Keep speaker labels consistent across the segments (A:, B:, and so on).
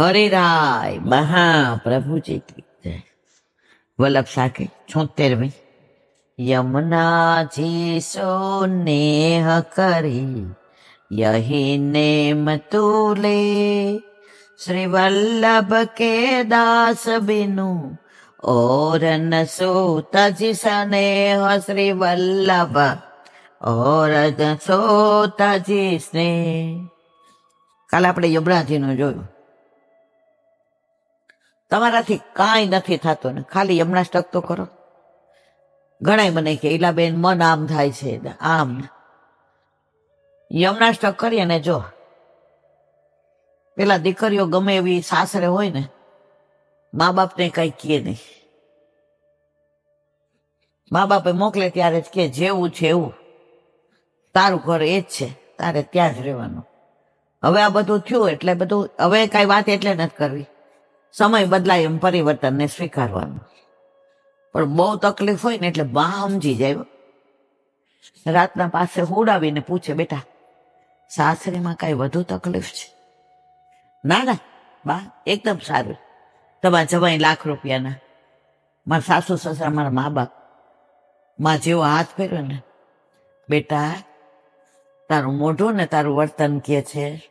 A: હરિરાય મહાપ્રભુજી કી જય. વલ્લભ સાકે છોતેરમી યમુનાજી સોનેહ કરી યહી નેમ તુલે શ્રી વલ્લભ કે દાસ બિનુ ઓર ન તજ સ્નેહ શ્રી વલ્લભ ઓર ન તજ સ્નેહ. કાલે આપણે યમરાજીનું જોયું. તમારાથી કાંઈ નથી થતું ને ખાલી યમનાષ્ટક તો કરો. ઘણાય મને કે, ઈલાબેન, મન આમ થાય છે. આમ. આમ યમનાષ્ટક કરીએ ને જો. પેલા દીકરીઓ ગમે એવી સાસરે હોય ને મા બાપને કઈ કહે નહીં. મા બાપે મોકલે ત્યારે જ કે, જેવું છે એવું. તારું ઘર એ જ છે. તારે ત્યાં જ રહેવાનું. હવે આ બધું થયું એટલે બધું, હવે કઈ વાત એટલે નથી કરવી. સમય બદલાય એમ પરિવર્તનને સ્વીકારવાનું. પણ બહુ તકલીફ હોય ને એટલે બા સમજી જાય રાતના પાસે હોડાવીને પૂછે, બેટા, સાસરીમાં કઈ વધુ તકલીફ છે? ના ના, બા, એકદમ સારું. તમારા જવાય લાખ રૂપિયાના. મારા સાસુ સસરા, મારા મા બાપ. માં જેવો હાથ ફેર્યો ને. બેટા, તારું મોઢું ને તારું વર્તન કે છે.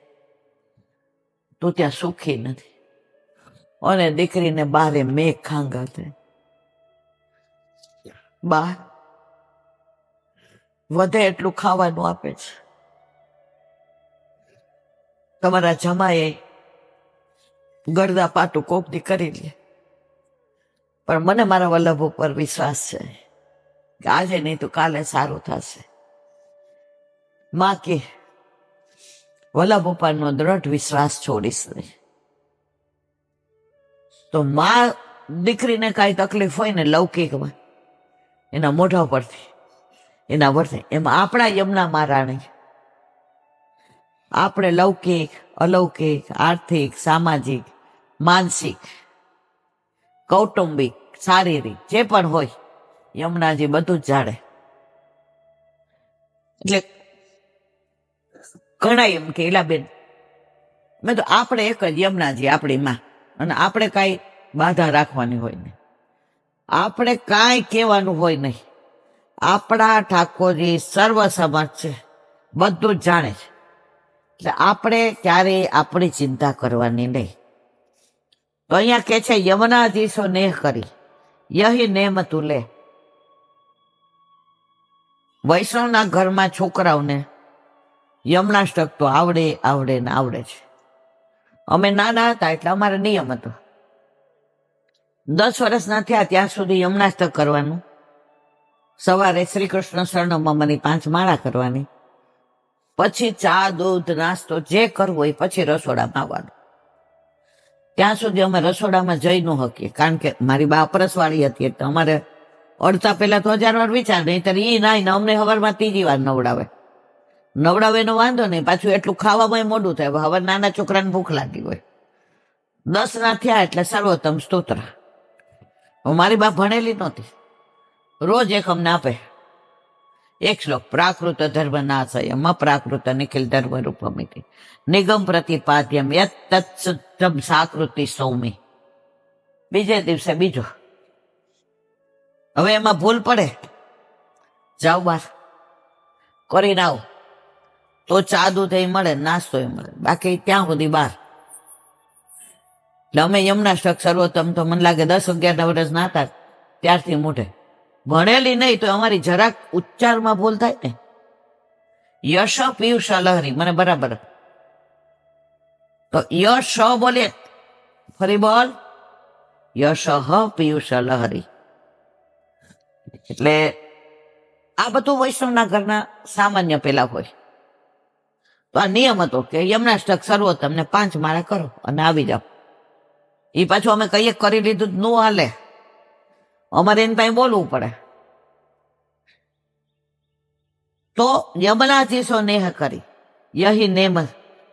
A: તું ત્યાં સુખી નથી. અને દીકરીને બારે મેઘ ખાંગાતે. બા, વધે એટલું ખાવાનું આપે છે. તમારા જમાએ ગરદા પાટું કોકની કરી લે. પણ મને મારા વલ્લભ ઉપર વિશ્વાસ છે કે આજે નહીં તો કાલે સારું થશે. માં કે, વલ્લભ ઉપરનો દ્રઢ વિશ્વાસ છોડીશ નહીં. તો મા દીકરીને કાંઈ તકલીફ હોય ને લૌકિકમાં એના મોઢા પરથી એના પરથી એમાં આપણા યમુના મહારાણી. આપણે લૌકિક, અલૌકિક, આર્થિક, સામાજિક, માનસિક, કૌટુંબિક, શારીરિક, જે પણ હોય, યમુનાજી બધું જ જાણે. એટલે ઘણા એમ કે એલાબેન મેં તો આપણે એક જ યમુનાજી, આપણી માં. અને આપણે કાંઈ બાધા રાખવાની હોય નહીં. આપણે કાંઈ કહેવાનું હોય નહીં. આપણા ઠાકોરજી સર્વસમર્થ છે, બધું જાણે છે. એટલે આપણે ક્યારેય આપણી ચિંતા કરવાની નહીં. તો અહીંયા કે છે, યમનાધીશો નેહ કરી, યહી નેમ તું લે. વૈષ્ણવના ઘરમાં છોકરાઓને યમનાષ્ટક તો આવડે આવડે ને આવડે છે. અમે નાના હતા એટલે અમારે નિયમ હતો. દસ વર્ષના થયા ત્યાં સુધી યમનાષ્ટક કરવાનું. સવારે શ્રી કૃષ્ણ શરણમની પાંચ માળા કરવાની. પછી ચા, દૂધ, નાસ્તો જે કરવો એ પછી રસોડામાં આવવાનું. ત્યાં સુધી અમે રસોડામાં જઈ ન શકીએ કારણ કે મારી બા અપરસવાળી હતી એટલે અમારે અડતા પહેલા તો હજાર વાર વિચાર નહીં ત્યારે એ નાય ને અમને હવારમાં ત્રીજી વાર નવડાવે. નવડાવે નો વાંધો નહીં. પાછું એટલું ખાવામાં મોડું થાય. હવે નાના છોકરાને ભૂખ લાગી હોય. દસ ના થયા એટલે સર્વોત્તમ સ્તોત્ર. મારી બા ભણેલી નહોતી. રોજ એક અમને આપે. એક શ્લોક. પ્રાકૃત ધર્મ નાશયમ પ્રાકૃત નિખિલ ધર્મ રૂપમિતિ. નિગમ પ્રતિપાદ્યમ યત તત્સુદ્ધમ સાકૃતિ સૌમી. બીજે દિવસે બીજો. હવે એમાં ભૂલ પડે. જાઓ બાર કરીને આવો. તો ચા દૂધ મળે, નાસ્તો એ મળે. બાકી ત્યાં સુધી બહાર એટલે અમે યમનાષ્ટક સર્વોત્તમ તો મને લાગે દસ અગિયાર વર્ષ ના હતા ત્યારથી મોઢે. ભણેલી નહીં તો અમારી જરાક ઉચ્ચારમાં ભૂલ થાય ને. યશ પિયુષ લહરી, મને બરાબર. તો યશ બોલે, ફરી બોલ. યશ પિયુષ લહરી. એટલે આ બધું વૈષ્ણવના ઘરના સામાન્ય પેલા હોય. તો આ નિયમ હતો કે યમનાષ્ટક સર્વોત્તમ તમને પાંચ મારા કરો અને આવી જાઓ. એ પાછું અમે કહીએ કરી લીધું નો હાલે. અમારે એને પાસે બોલવું પડે. તો યમનાજી સો નેહ કરી. યહી નેમ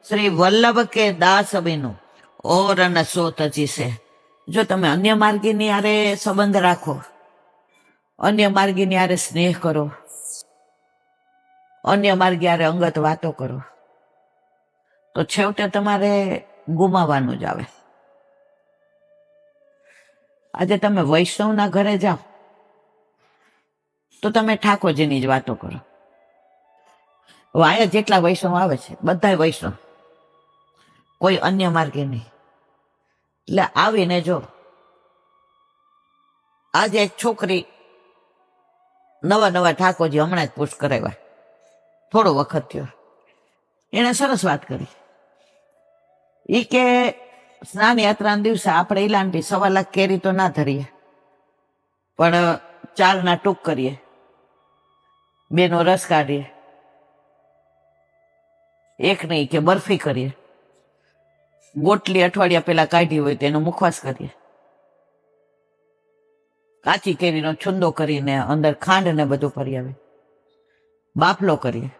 A: શ્રી વલ્લભ કે દાસ બિનુ ઓર અને સોત છે જો તમે અન્ય માર્ગીની હારે સંબંધ રાખો, અન્ય માર્ગીની હારે સ્નેહ કરો, અન્ય માર્ગે હારે અંગત વાતો કરો. તો છેવટે તમારે ગુમાવવાનું જ આવે. આજે તમે વૈષ્ણવના ઘરે જાઓ, તો તમે ઠાકોરજીની જ વાતો કરો. વાયા જેટલા વૈષ્ણવ આવે છે બધા વૈષ્ણવ. કોઈ અન્ય માર્ગે નહીં. એટલે આવીને જો, આજે એક છોકરી નવા નવા ઠાકોરજી હમણાં જ પુષ્ટ કરાવ્યા થોડો વખત થયો. એને સરસ વાત કરી. ઈ કે, સ્નાન યાત્રાના દિવસે આપણે ઈલાનથી સવા લાખ કેરી તો ના ધરીએ, પણ ચાર ના ટૂંક કરીએ, બેનો રસ કાઢીએ, એક નહીં કે બરફી કરીએ, ગોટલી અઠવાડિયા પહેલા કાઢી હોય તેનો મુખવાસ કરીએ. કાચી કેરીનો છુંદો કરીને અંદર ખાંડ ને બધું ભરી આવે, બાફલો કરીએ,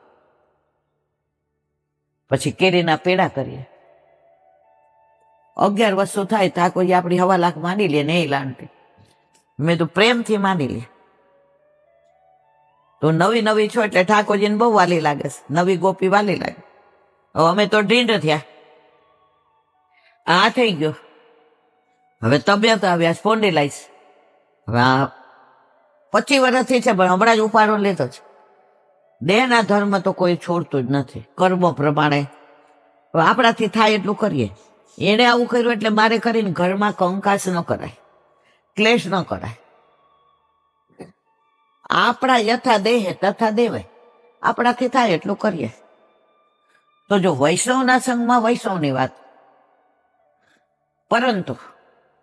A: પછી કેરીના પેડા કરીએ અગિયાર વર્ષો થાય તા આપણી હવા લાખ માની લે નહીં એ મેં તો પ્રેમથી માની લે. તો નવી નવી છો એટલે ઠાકોરજીને બહુ વાલી લાગે છે. નવી ગોપી વાલી લાગે. હવે અમે તો ઢીંડ થયા. આ થઈ ગયો. હવે તબિયત આવ્યા સ્પોન્ડિલાઇઝ હવે આ પચીસ વર્ષથી છે, પણ હમણાં જ ઉપાડો લેતો છે. દેહના ધર્મ તો કોઈ છોડતું જ નથી. કર્મો પ્રમાણે. આપણાથી થાય એટલું કરીએ. એણે આવું કર્યું એટલે મારે કરીને ઘરમાં કંકાસ ન કરાય, ક્લેશ ન કરાય. આપણા યથા દેહે તથા દેવે, આપણાથી થાય એટલું કરીએ. તો જો વૈષ્ણવના સંઘમાં વૈષ્ણવની વાત, પરંતુ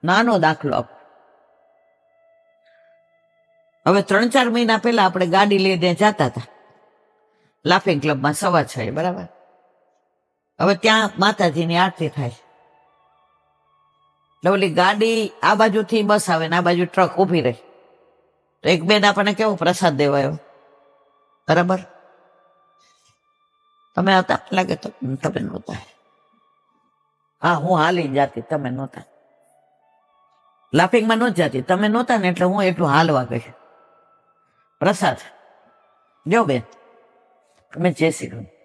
A: નાનો દાખલો આપ. હવે ત્રણ ચાર મહિના પહેલા આપણે ગાડી લઈને જતા હતા. લાફિંગ ક્લબમાં સવા છ બરાબર? હવે ત્યાં માતાજીની આરતી થાય. એટલે ઓલી ગાડી આ બાજુથી બસ આવે ને આ બાજુ ટ્રક ઊભી રહે. તો એક બેન આપણને કેવો પ્રસાદ દેવાયો બરાબર? તમે હતા લાગે તો તમે નહોતા. હા, હું હાલી જાતી, તમે નહોતા. લાફિંગમાં નહોતી જાતી, તમે નહોતા ને એટલે હું એટલું હાલવા ગઈ. પ્રસાદ, જો બેન, તમે જય શ્રી કૃષ્ણ.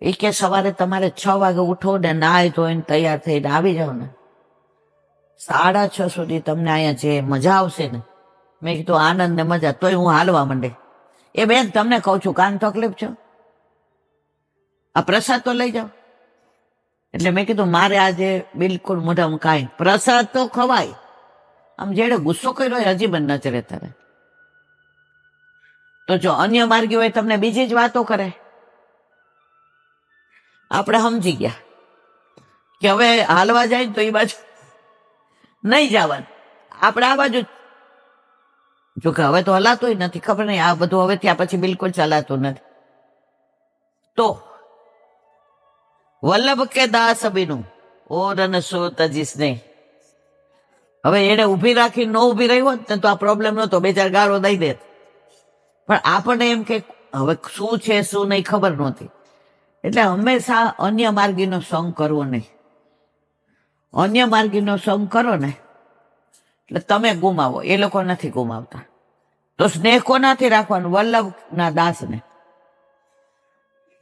A: એ કે સવારે તમારે છ વાગે ઉઠો ને નાય ધોઈને તૈયાર થઈને આવી જાઓ ને. સાડા છ સુધી તમને અહીંયા જે મજા આવશે ને, મેં કીધું આનંદ ને મજા, તોય હું હાલવા માંડે. એ બેન, તમને કહું છું, કાન તકલીફ છો? આ પ્રસાદ તો લઈ જાઓ. એટલે મેં કીધું, મારે આજે બિલકુલ મોઢામાં કાંઈ પ્રસાદ તો ખવાય. આમ જેડે ગુસ્સો કર્યો હોય હજી બંધ નજરે તારે. તો જો અન્ય માર્ગી હોય તમને બીજી જ વાતો કરે. આપણે સમજી ગયા કે હવે હાલવા જાય તો એ બાજુ નહીં જવાનું. આપણે આ બાજુ જો. કે હવે તો હલાતું નથી, ખબર નહીં, આ બધું હવે ત્યાં પછી બિલકુલ ચલાતું નથી. તો વલ્લભ કે દાસ અભિનું? ઓર અને સોત નહીં હવે એને ઊભી રાખી ન ઊભી રહી હોત ને તો આ પ્રોબ્લેમ નહોતો, બે ચાર ગાળો દઈ દેત. પણ આપણને એમ કે હવે શું છે, શું નહીં ખબર નહોતી. એટલે હંમેશા અન્ય માર્ગીનો સંગ કરવો નહીં. અન્ય માર્ગીનો સંગ કરો ને, એટલે તમે ગુમાવો. એ લોકો નથી ગુમાવતા. તો સ્નેહ કોનાથી રાખવાનું? વલ્લભના દાસને.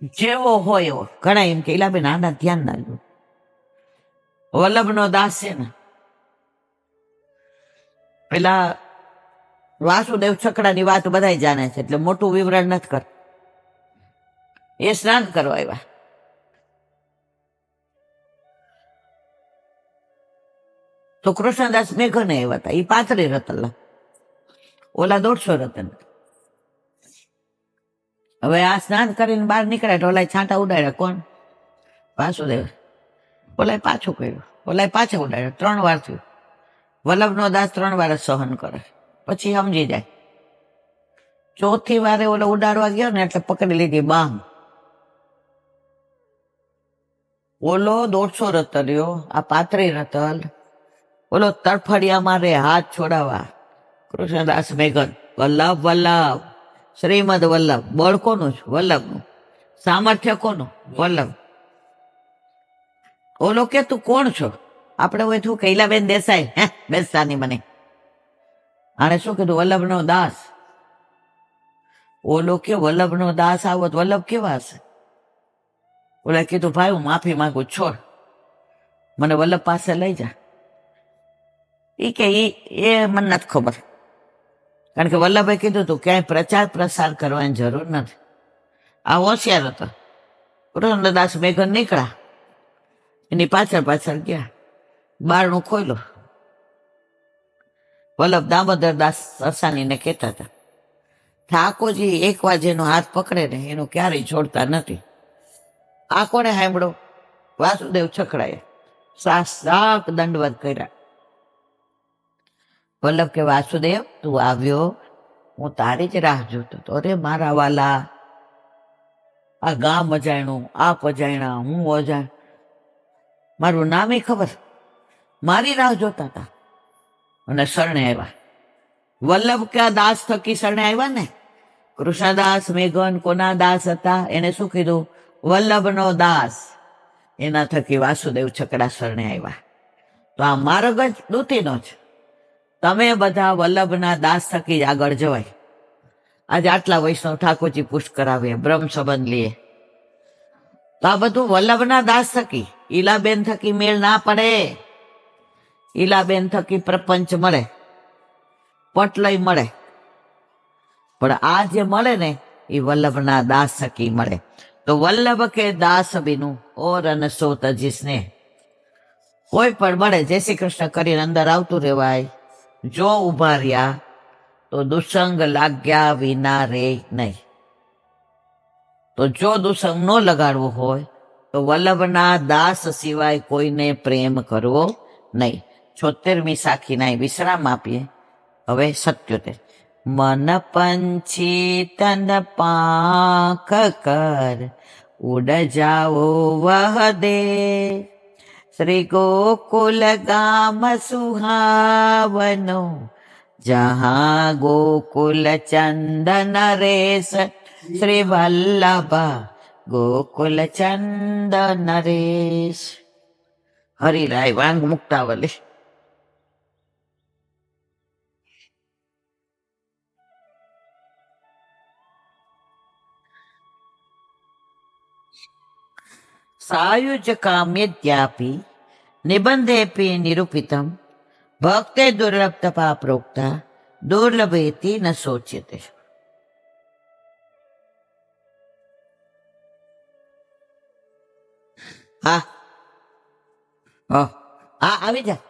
A: જેવો હોય એવો. ઘણા એમ કે, ઇલાબેન, આના ધ્યાન નાખજો વલ્લભનો દાસ છે ને. પેલા વાસુદેવ છકડાની વાત બધા જાણે છે, એટલે મોટું વિવરણ નથી કર એ સ્નાન કરવા આવ્યા. તો કૃષ્ણદાસ મેઘને આવ્યા હતા. એ પાથરી રતન ઓલા દોઢસો રતન. હવે આ સ્નાન કરીને બહાર નીકળ્યા તો ઓલા છાંટા ઉડાડ્યા. કોણ? વાસુદેવ. ઓલા પાછું કર્યું. ઓલા પાછા ઉડાડ્યા. ત્રણ વાર થયું. વલ્લભનો દાસ ત્રણ વાર સહન કરે. પછી સમજી જાય. ચોથી વારે ઓલો ઉડાડવા ગયો ને એટલે પકડી લીધી બામ. ઓલો દોઢસો રતલ્યો આ પાત્રી રતલ ઓલો તડફડિયા મારે હાથ છોડાવા. કૃષ્ણદાસ મેઘન, વલ્લભ વલ્લભ. શ્રીમદ વલ્લભ, બળ કોનું છે? વલ્લભનું. સામર્થ્ય કોનું? વલ્લભ. ઓલો કે, તું કોણ છો? આપણે હોય તું કૈલાબેન દેસાઈ. હે બેસાની મને. આણે શું કીધું? વલ્લભનો દાસ. ઓલો કે, વલ્લભનો દાસ આવો વલ્લભ કેવા હશે? ઓલા કીધું, ભાઈ, હું માફી માંગુ છોડ. મને વલ્લભ પાસે લઈ જા. એ કે એ એ મને નથી ખબર. કારણ કે વલ્લભભાઈ કીધું તું, ક્યાંય પ્રચાર પ્રસાર કરવાની જરૂર નથી. આ હોશિયાર હતો. કૃષ્ણદાસ મેઘન નીકળ્યા. એની પાછળ પાછળ ગયા. બારણું ખોલ્યું. વલ્લભ દામોદર દાસ અસાનીને કહેતા હતા, ઠાકોરજી, એક વાર જેનો હાથ પકડે ને, એનું ક્યારેય છોડતા નથી. આ કોને સાંભળો વાસુદેવ છકડાએ સાક દંડવત કર્યા. વલ્લભ કે, વાસુદેવ, તું આવ્યો? હું તારી જ રાહ જોતો હતો. અરે, મારા વાલા, આ ગામ અજાણ્યું, આપ અજાણ્યા, હું અજાણ મારું નામ એ ખબર? મારી રાહ જોતા હતા. અને શરણે આવ્યા. વલ્લભ ક્યાં દાસ થકી શરણે આવ્યા ને? કૃષ્ણદાસ, મેઘન કોના દાસ હતા? એને શું કીધું? વલ્લભનો દાસ. એના થકી વાસુદેવ છકડા શરણે આવ્યા તો આ માર્ગ જ દૂતીનો છે તમે બધા વલ્લભના દાસ થકી જ આગળ જવાય. આજે આટલા વૈષ્ણવ ઠાકોરજી પુષ્ટ કરાવીએ બ્રહ્મ સંબંધ લઈએ તો આ બધું વલ્લભના દાસ થકી, ઈલાબેન થકી મેળ ના પડે. ઈલાબેન થકી પ્રપંચ મળે, પટલય મળે. પણ આ જે મળે ને, એ વલ્લભના દાસ થકી મળે. તો વલ્લભ કે દાસ બીનું, ઓર અને સોત જીસને કોઈ પણ મળે, જય શ્રી કૃષ્ણ કરીને અંદર આવતું રહેવાય. જો ઊભા રહ્યા, તો દુસંગ લાગ્યા વિના રે નહીં. તો જો દુસંગ ન લગાડવો હોય, તો વલ્લભના દાસ સિવાય કોઈને પ્રેમ કરવો નહીં. છોતેરમી સાખીના વિશ્રામ આપીએ. હવે સત્યોતેર. મન પંછી તન પાંખ કર. ઉડ જાઓ વહ દે શ્રી ગોકુલ ગામ સુહાવનો. જહા ગોકુલ ચંદન રેસ શ્રી વલ્લભ ગોકુલ ચંદન રેસ હરિરાય, વાંગ મુક્તાવલી. સાયુજ કામ્યદ્યાપી નિબંધેપી નિરૂપિતમ ભક્તે દુર્લભ તપા પ્રોક્તા દુર્લભેતી ન શોચ્યતે હા આવી જા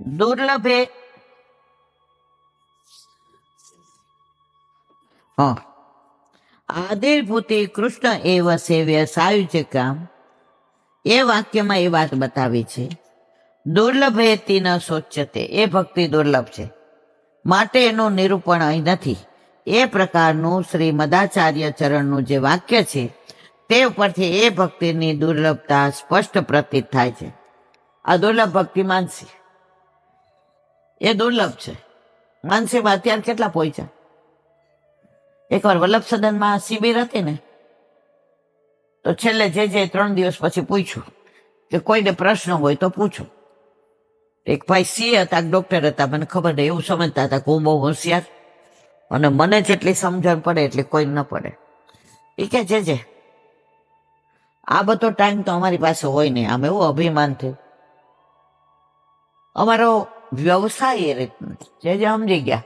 A: દુર્લભે હા આદિર્ભૂતિ કૃષ્ણ એવ સેવ્ય સાયુજ્ય કામ. એ વાક્યમાં એ વાત બતાવી છે. દુર્લભ હેતી ન સોચ્યતે. એ ભક્તિ દુર્લભ છે. માટે એનું નિરૂપણ અહીં નથી. એ પ્રકારનું શ્રી મદાચાર્ય ચરણનું જે વાક્ય છે, તે ઉપરથી એ ભક્તિની દુર્લભતા સ્પષ્ટ પ્રતીત થાય છે. આ દુર્લભ ભક્તિ માનસી. એ દુર્લભ છે. માનસીમાં અત્યારે કેટલા પહોંચ્યા એકવાર વલ્લભ સદનમાં શિબિર હતી ને, તો છેલ્લે જે જે ત્રણ દિવસ પછી પૂછ્યું કે કોઈને પ્રશ્ન હોય તો પૂછો. એક ભાઈ સી હતા ડોક્ટર હતા, મને ખબર નહીં, એવું સમજતા હતા કે હું બહુ હોશિયાર અને મને જેટલી સમજણ પડે એટલી કોઈ ન પડે. એ કે, જે જે, આ બધો ટાઈમ તો અમારી પાસે હોય નહીં, આમ એવું અભિમાન થયું. અમારો વ્યવસાય એ રીતનો જે જે સમજી ગયા.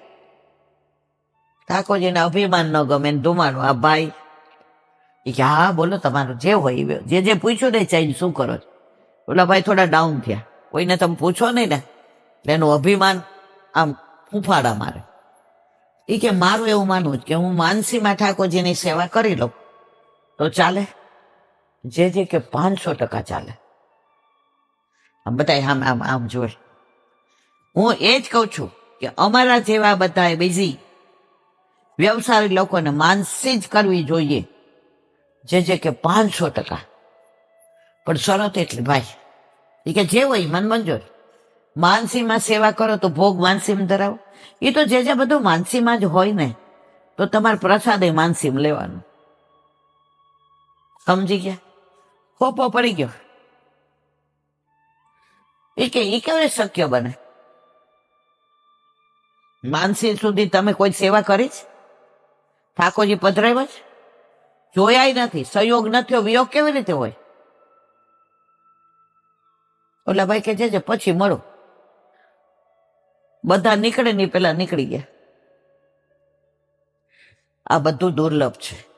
A: ઠાકોરજીને અભિમાન ન ગમે ને ધુમાડું આ ભાઈ. એ કે, હા, બોલો, તમારું જે હોય જે જે પૂછ્યું ને ચાઈ શું કરો છો? ઓલા ભાઈ, થોડા ડાઉન થયા. કોઈને તમે પૂછો નહીં ને એનું અભિમાન આમ ફૂફાડા મારે. એ કે, મારું એવું માનવું કે હું માનસીમાં ઠાકોરજીની સેવા કરી લઉં, તો ચાલે. જે જે કે પાંચસો ટકા ચાલે. આમ બધા આમ આમ આમ જોઈ હું એ જ કહું છું કે અમારા જેવા બધા બીજી વ્યવસાયી લોકોને માનસી જ કરવી જોઈએ. જે જે કે પાંચસો ટકા. પણ શરત એટલી ભાઈ. એ કે જે હોય મન મંજૂર. માનસીમાં સેવા કરો તો ભોગ માનસીમાં ધરાવો. એ તો જે જે બધું માનસીમાં જ હોય ને, તો તમારે પ્રસાદે માનસીમાં લેવાનું. સમજી ગયા? હોપો પડી ગયો. એ કે એ કેવી શક્ય બને? માનસી સુધી તમે કોઈ સેવા કરી છે? ઠાકોરજી પધરાવ્યા છે જોયા નથી, સહયોગ નથી વિયોગ કેવી રીતે હોય? ઓલા ભાઈ કે જે પછી મળો. બધા નીકળે નહીં પેલા નીકળી ગયા. આ બધું દુર્લભ છે.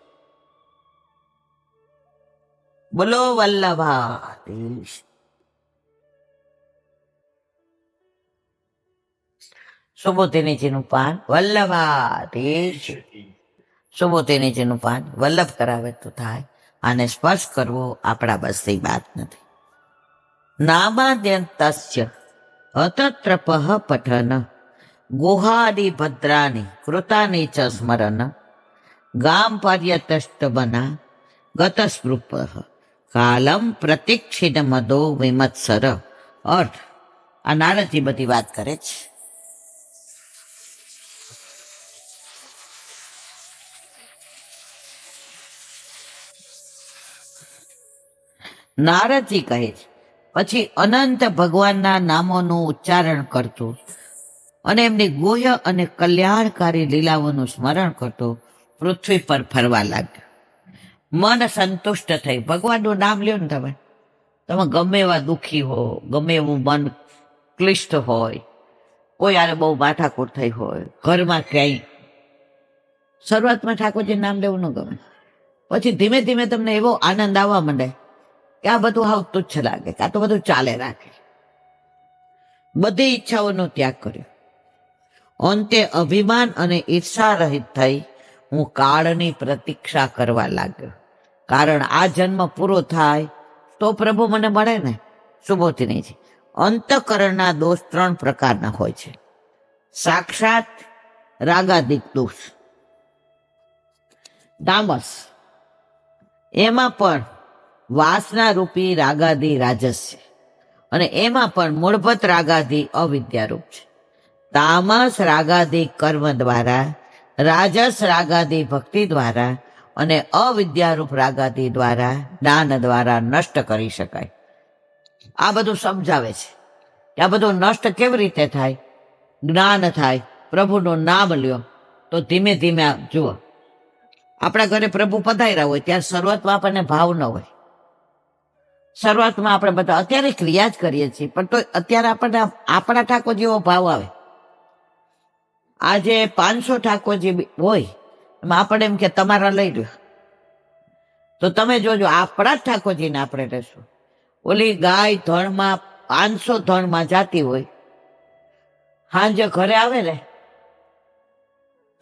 A: બોલો વલ્લભા સુબોધિનીજીનું પાન વલ્લભાધીશ સુબોધીનીજીનું પાન વલ્લભ કરાવે તો થાય. આને સ્પર્શ કરવો આપણા બસની વાત નથી. નામાદ્યંતસ્ય અતત્રપહ પઠન. ગુહાદી ભદ્રાની કૃતાની ચ સ્મરણ. ગામ પર્યતષ્ટબના ગતસ્પૃપ કાલમ પ્રતિક્ષિત મદો વિમત્સર. અર્થ. આ નારદજી બધી વાત કરે છે. નારદજી કહે છે. પછી અનંત ભગવાનના નામોનું ઉચ્ચારણ કરતો અને એમની ગુહ્ય અને કલ્યાણકારી લીલાઓનું સ્મરણ કરતો પૃથ્વી પર ફરવા લાગ્યો. મન સંતુષ્ટ થઈ. ભગવાનનું નામ લ્યો ને તમે. તમે ગમે એવા દુઃખી હો, ગમે એવું મન ક્લિષ્ટ હોય, કોઈ આરે બહુ માથાકૂટ થઈ હોય, ઘરમાં ક્યાંય. શરૂઆતમાં ઠાકોરજી નામ લેવું ન ગમે. પછી ધીમે ધીમે તમને એવો આનંદ આવવા માંડે. કે આ બધું હાવ તુચ્છ લાગે કે આ તો બધું ચાલે રાખે. બધી ઈચ્છાઓનો ત્યાગ કર્યો. અંતે અભિમાન અને ઈર્ષા રહિત થઈ હું કાળની પ્રતીક્ષા કરવા લાગ્યો. કારણ આ જન્મ પૂરો થાય તો પ્રભુ મને મળે ને સુબોધિનીજી અંતકરણના દોષ ત્રણ પ્રકારના હોય છે. સાક્ષાત રાગાદિક દોષ. તામસ એમાં પણ વાસના રૂપી રાગાદી રાજસ છે અને એમાં પણ મૂળભૂત અવિદ્યા અવિદ્યારૂપ છે. તામસ રાગાધી કર્મ દ્વારા, રાજસ રાગાદી ભક્તિ દ્વારા અને અવિદ્યારૂપ રાગાદી દ્વારા દાન દ્વારા નષ્ટ કરી શકાય. આ બધું સમજાવે છે કે આ બધું નષ્ટ કેવી રીતે થાય? જ્ઞાન થાય, પ્રભુનું નામ લ્યો, તો ધીમે ધીમે જુઓ. આપણા ઘરે પ્રભુ પધાર્યા હોય, ત્યાં શરૂઆતમાં આપણને ભાવ ન હોય. શરૂઆતમાં આપણે બધા અત્યારે ક્રિયા જ કરીએ છીએ, પણ તો અત્યારે આપણને આપણા ઠાકોર જેવો ભાવ આવે. આજે પાંચસો ઠાકોરજી હોય, એમાં આપણે એમ કે તમારા લઈ લો તો તમે જોજો, આપણા જ ઠાકોરજીને આપણે લેશું ઓલી ગાય ધણમાં, પાંચસો ધણમાં જાતી હોય સાંજે ઘરે આવે ને,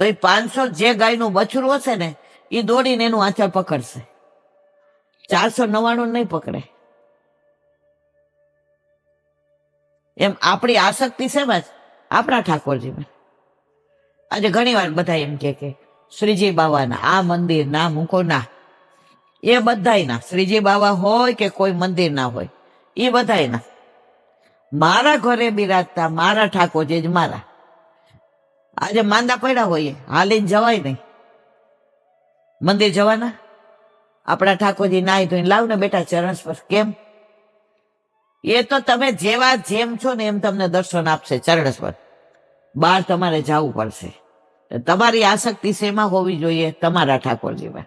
A: તો એ પાંચસો જે ગાયનું બછરું હશે ને, એ દોડીને એનું આંચળ પકડશે. ચારસો નવ્વાણું નહીં પકડે. એમ આપણી આસક્તિ જ આપણા ઠાકોરજીમાં. આજે ઘણી વાર બધા એમ કે કે, શ્રીજી બાવાના, આ મંદિર ના મૂકો ના. એ બધાયના, શ્રીજી બાવા હોય કે કોઈ મંદિર ના હોય એ બધાયના. મારા ઘરે બિરાજતા, મારા ઠાકોરજી જ મારા. આજે માંદા પડ્યા હોઈએ, હાલીને જવાય નહીં. મંદિર જવાના? આપણા ઠાકોરજી નાય ધોઈને લાવ ને બેટા ચરણ સ્પર્શ, કેમ? એ તો તમે જેવા જેમ છો ને એમ તમને દર્શન આપશે ચરણ સ્પર્શ બહાર તમારે જવું પડશે. તમારી આસક્તિ શેમાં હોવી જોઈએ? તમારા ઠાકોરજીમાં.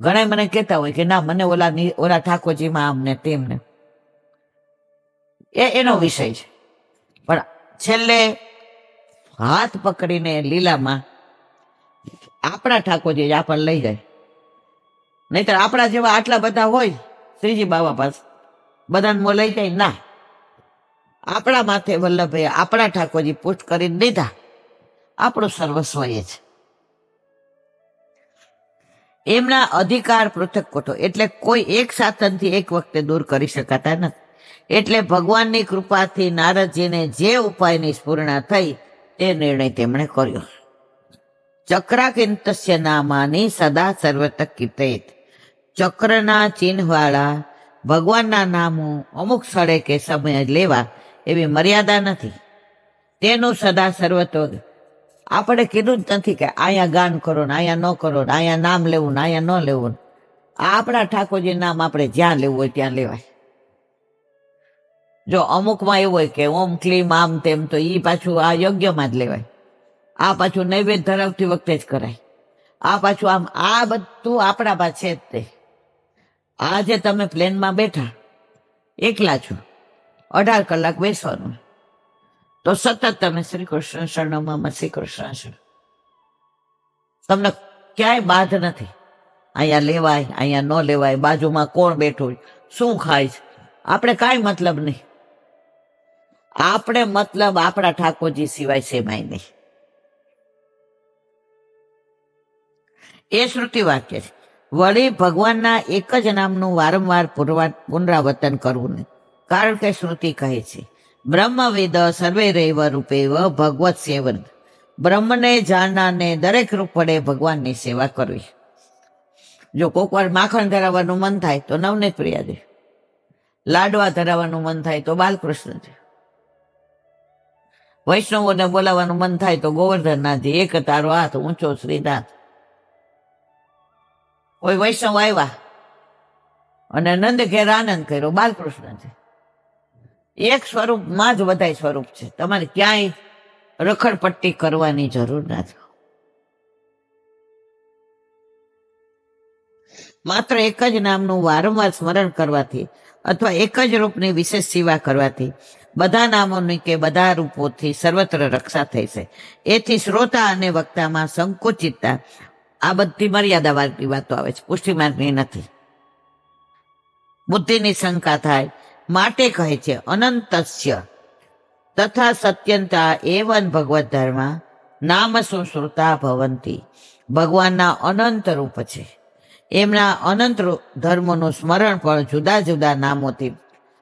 A: ઘણા મને કહેતા હોય કે ના, મને ઓલા ઓલા ઠાકોરજીમાં આમને, તેમને. એ એનો વિષય છે. પણ છેલ્લે હાથ પકડીને લીલામાં આપણા ઠાકોરજી આપણને લઈ જાય. નહીતર આપણા જેવા આટલા બધા હોય, શ્રીજી બાબા પાસે બધાને મો લઈ જાય ના. આપણા માથે વલ્લભભાઈ આપણા ઠાકોરજી પુષ્ટ કરીને દીધા. આપણું સર્વસ્વ એ છે. એમના અધિકાર પૃથક કોઠો. એટલે કોઈ એક સાધનથી એક વખતે દૂર કરી શકાતા નથી. એટલે ભગવાનની કૃપાથી નારદજીને જે ઉપાયની સ્પૂર્ણા થઈ, તે નિર્ણય તેમણે કર્યો. ચક્રાકિંતસ્ય નામાની સદા સર્વત કીર્તયત. ચક્રના ચિહ્નવાળા ભગવાનના નામો અમુક સ્થળે કે સમય લેવા એવી મર્યાદા નથી. તેનું સદા સર્વત્વ આપણે કીધું જ નથી કે અહીંયા ગાન કરો ને અહીંયા ન કરો ને અહીંયા નામ લેવું ને અહીંયા ન લેવું આ આપણા ઠાકોરજી નામ આપણે જ્યાં લેવું હોય ત્યાં લેવાય. જો અમુકમાં એવું હોય કે ઓમ ક્લીમ આમ તેમ તો એ પાછું આ યજ્ઞમાં જ લેવાય. આ પાછું નૈવેદ્ય ધરાવતી વખતે જ કરાય. આ પાછું આમ આ બધું આપણામાં છે જ તે. આજે તમે પ્લેનમાં બેઠા, એકલા છો, અઢાર કલાક બેસવાનું. તો સતત તમે શ્રી કૃષ્ણ શરણમાં શ્રી કૃષ્ણ શરણ તમને ક્યાંય બાધ નથી. અહીંયા લેવાય, અહીંયા ન લેવાય, બાજુમાં કોણ બેઠું શું ખાય છે? આપણે કાંઈ મતલબ નહીં. આપણે મતલબ આપણા ઠાકોરજી સિવાય સેમાય નહીં. એ શ્રુતિ વાક્ય છે. વળી ભગવાનના એક જ નામનું વારંવાર પુનરાવર્તન કરવું નહીં. કારણ કે શ્રુતિ કહે છે, બ્રહ્મવિદ સર્વે રૈવ રૂપે ભગવત સેવન બ્રહ્મને જાણનારને દરેક રૂપ વડે ભગવાનની સેવા કરવી. જો કોક વાર માખણ ધરાવવાનું મન થાય તો નવનીત પ્રિયાજી લાડવા ધરાવવાનું મન થાય તો બાલકૃષ્ણજી વૈષ્ણવોને બોલાવવાનું મન થાય તો ગોવર્ધનનાથજી, એક તારો હાથ ઊંચો શ્રીનાથ. કોઈ વૈષ્ણવ આવ્યા અને નંદ ઘેર આનંદ કર્યો. બાલકૃષ્ણજી એક સ્વરૂપમાં જ બધા સ્વરૂપ છે. તમારે ક્યાંય રખડપટ્ટી કરવાની જરૂર નથી. માત્ર એક જ નામનું વારંવાર સ્મરણ કરવાથી અથવા એક જ રૂપની વિશેષ સેવા કરવાથી બધા નામોની કે બધા રૂપોથી સર્વત્ર રક્ષા થઈ છે એથી શ્રોતા અને વક્તામાં સંકુચિતતા આ બધી મર્યાદા વાળી વાતો આવે છે. પુષ્ટિ માર્ગની નથી. બુદ્ધિની શંકા થાય. માટે કહે છે, અનંતસ્ય તથા સત્યંતા એવન ભગવત ધર્મ નામ સુશ્રુતા ભવંતી. ભગવાનના અનંત રૂપ છે. એમના અનંત ધર્મોનું સ્મરણ પણ જુદા જુદા નામોથી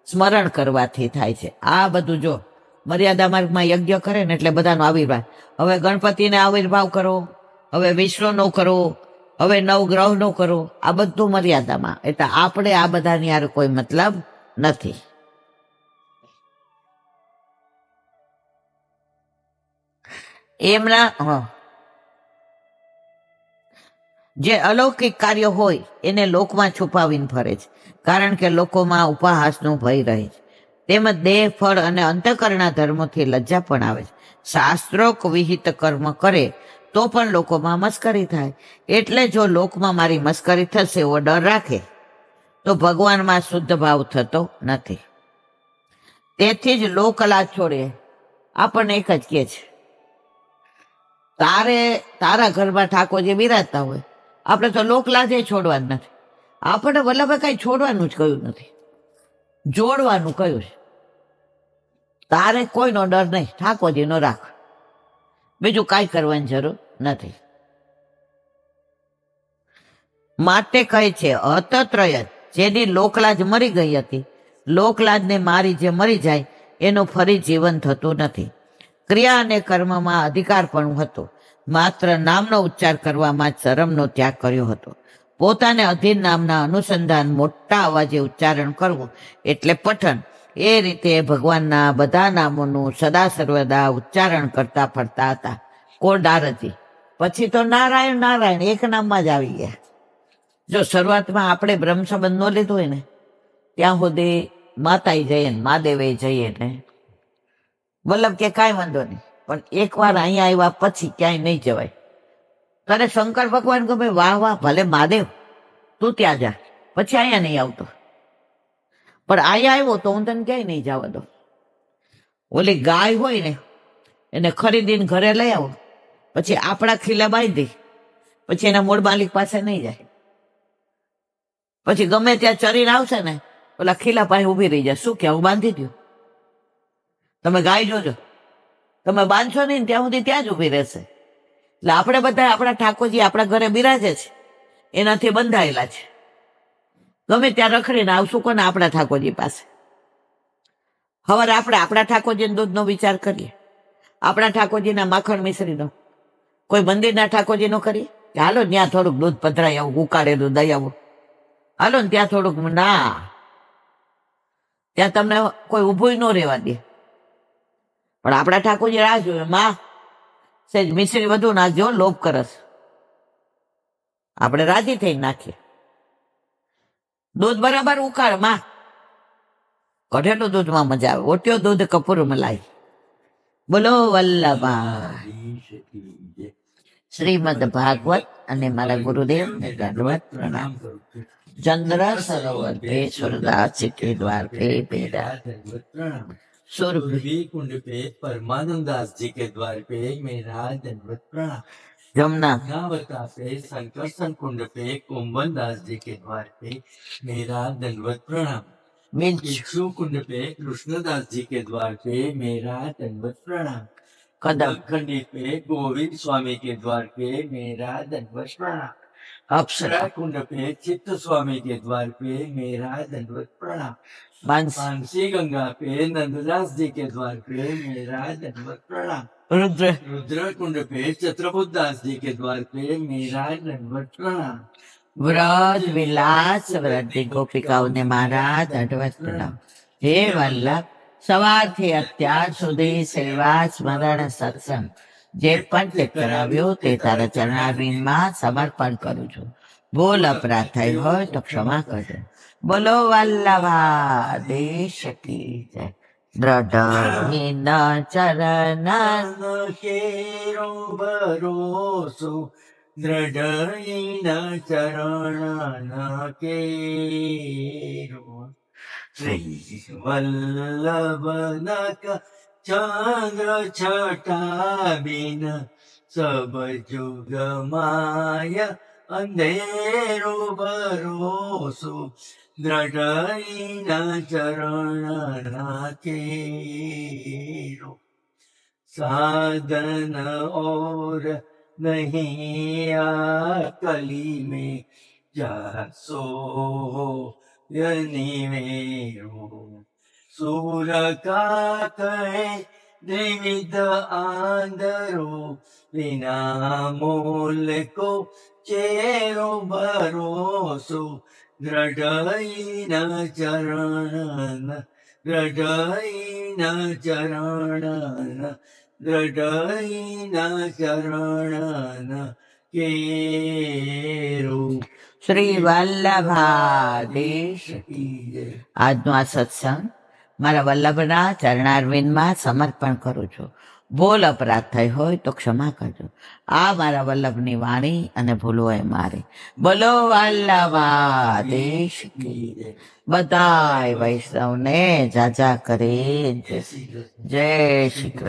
A: સ્મરણ કરવાથી થાય છે. આ બધું જો મર્યાદા માર્ગમાં યજ્ઞ કરે ને એટલે બધાનો આવિર્ભાવ. હવે ગણપતિને આવિર્ભાવ કરો. હવે વિષ્ણુનો કરો, હવે નવગ્રહનો કરો, આ બધું મર્યાદામાં. એટલે આપણે આ બધાની યાર કોઈ મતલબ નથી. એમના જે અલૌકિક કાર્ય હોય, એને લોકમાં છુપાવીને ફરે છે. કારણ કે લોકોમાં ઉપહાસનો ભય રહે છે. તેમજ દેહ, ફળ અને અંતકરણા ધર્મોથી લજ્જા પણ આવે છે. શાસ્ત્રોક વિહિત કર્મ કરે તો પણ લોકોમાં મસ્કરી થાય. એટલે જો લોકમાં મારી મસ્કરી થશે, એવો ડર રાખે, તો ભગવાનમાં શુદ્ધ ભાવ થતો નથી. તેથી જ લોકલા છોડે આપણને એક જ કહે છે, તારે તારા ઘરમાં ઠાકોરજી બિરાજતા હોય, આપણે તો લોકલાજે છોડવા જ નથી. આપણે વલ્લભે કઈ છોડવાનું જ કહ્યું નથી. જોડવાનું કહ્યું છે. તારે કોઈનો ડર નહીં, ઠાકોરજીનો રાખ. બીજું કાંઈ કરવાની જરૂર નથી. માટે કહે છે અતત્રય જેની લોકલાજ મરી ગઈ હતી. લોકલાજને મારી જે મરી જાય, એનું ફરી જીવન થતું નથી. ક્રિયા અને કર્મમાં અધિકાર પણ હતો. માત્ર નામનો ઉચ્ચાર કરવામાં જ શરમનો ત્યાગ કર્યો હતો. પોતાને અધીન નામના અનુસંધાન મોટા અવાજે ઉચ્ચારણ કરવું એટલે પઠન. એ રીતે ભગવાનના બધા નામોનું સદા સર્વદા ઉચ્ચારણ કરતા ફરતા હતા. કોરડાર હતી. પછી તો નારાયણ નારાયણ, એક નામમાં જ આવી ગયા. જો શરૂઆતમાં આપણે બ્રહ્મ સંબંધ ન લીધો હોય ને, ત્યાં સુધી માતાએ જઈએ ને મહાદેવે જઈએ ને વલ્લભ કે કાંઈ વાંધો નહીં, પણ એકવાર અહીંયા આવ્યા પછી ક્યાંય નહીં જવાય. તને શંકર ભગવાન ગમે, વાહ વાહ, ભલે મહાદેવ, તું ત્યાં જા. પછી અહીંયા નહીં આવતો. પણ અહીંયા આવ્યો તો હું તને ક્યાંય નહીં જવા દઉં. ઓલી ગાય હોય ને, એને ખરીદીને ઘરે લઈ આવો. પછી આપણા ખીલા બાંધી, પછી એના મૂળ માલિક પાસે નહીં જાય. પછી ગમે ત્યાં ચરીને આવશે ને, ઓલા ખીલા પાસે ઊભી રહી જાય. શું કે હું બાંધી દઉં તમે ગાય જોજો. તમે બાંધશો નહીં ત્યાં સુધી ત્યાં જ ઊભી રહેશે. એટલે આપણે બધા આપણા ઠાકોરજી આપણા ઘરે બિરાજે છે. એનાથી બંધાયેલા છે. ગમે ત્યાં રખડીને આવશું કોને? આપણા ઠાકોરજી પાસે. હવે આપણે આપણા ઠાકોરજીના દૂધનો વિચાર કરીએ. આપણા ઠાકોરજીના માખણ મિશ્રીનો. કોઈ મંદિરના ઠાકોરજીનો કરીએ? હાલો ત્યાં થોડુંક દૂધ પધરાઈ આવું, ઉકાળેલું દઈ આવું. હાલો ને ત્યાં થોડુંક, ના. ત્યાં તમને કોઈ ઊભું ન રહેવા દે. પણ આપણા ઠાકોરજી રાહ જોવે, માં, સેજ મિશ્રી વધુ નાખજો લોભ કરસ. આપણે રાજી થઈ નાખીએ. દૂધ બરાબર ઉકાળમાં. કઢેલું દૂધમાં મજા આવે. ઓટ્યો દૂધ કપૂર મલાઈ. બોલો વલ્લભા. શ્રીમદ ભાગવત અને મારા ગુરુદેવ ને દંડવત પ્રણામ ચંદ્ર સરોવર પે સુરદાસ કે દ્વાર પે પેડા સુર
B: કુંડ પે પરમાનંદાસ જી કે દ્વાર પે મેરા દંડવત પ્રણામ. दंडवत प्रणाम
A: जमुना
B: नावता पे संकर्षण कुंड पे कोमल दास जी के द्वार पे मेरा दंडवत प्रणाम
A: मिंच
B: भिक्षु कुंड पे कृष्णदास जी के द्वार पे मेरा दंडवत प्रणाम
A: कदम
B: खंडी पे गोविंद स्वामी के द्वार पे मेरा दंडवत प्रणाम
A: अप्सरा
B: अक्षरा कुंड पे चित्त स्वामी के द्वार पे मेरा दंडवत प्रणाम
A: मानस
B: मानसी गंगा पे नंददास जी के द्वार पे मेरा दंडवत प्रणाम
A: रुद्र
B: रुद्र कुंड पे छत्रपुत दास जी के द्वार पे मेरा दंडवत प्रणाम
A: વ્રજ વિલાસ વ્રતિ ગોપિકાઓને મારા દંડવત પ્રણામ હે વલ્લભ સવારથી અત્યાર સુધી સેવા સ્મરણ સત્સંગ જે પણ તે કરાવ્યું તે તારા ચરણારવિંદમાં સમર્પણ કરું છું ભૂલ અપરાધ થઈ હોય તો ક્ષમા કરજો બોલો વલ્લભા દેશ કી જય
B: द्रडिनचरणषु द्रडन चरण श्री वल्लभन चन्द्र छाबिन सब युगमाय अन्धेरो भरोसु દ્રઢરીના ચરણ રાખે સાધન ઓર નહીં આ કલી મે જાસો યનિવેરો સૂર કા કહે વિવિધ આંદરો વિના મોલ કો ચેરો ભરોસો દ્રઢૈન ચરણ દ્રઢૈન ચરણ દ્રઢૈન ચરણ કે
A: શ્રી વલ્લભાદેશ આજનો આ સત્સંગ મારા વલ્લભના ચરણાર્વિંદમાં સમર્પણ કરું છું. ભૂલ અપરાધ થઈ હોય તો ક્ષમા કરજો. આ મારા વલ્લભની વાણી અને ભૂલો એ મારી. બોલો દેશ. બધાય વૈષ્ણવને જાજા કરી. જય શ્રી કૃષ્ણ.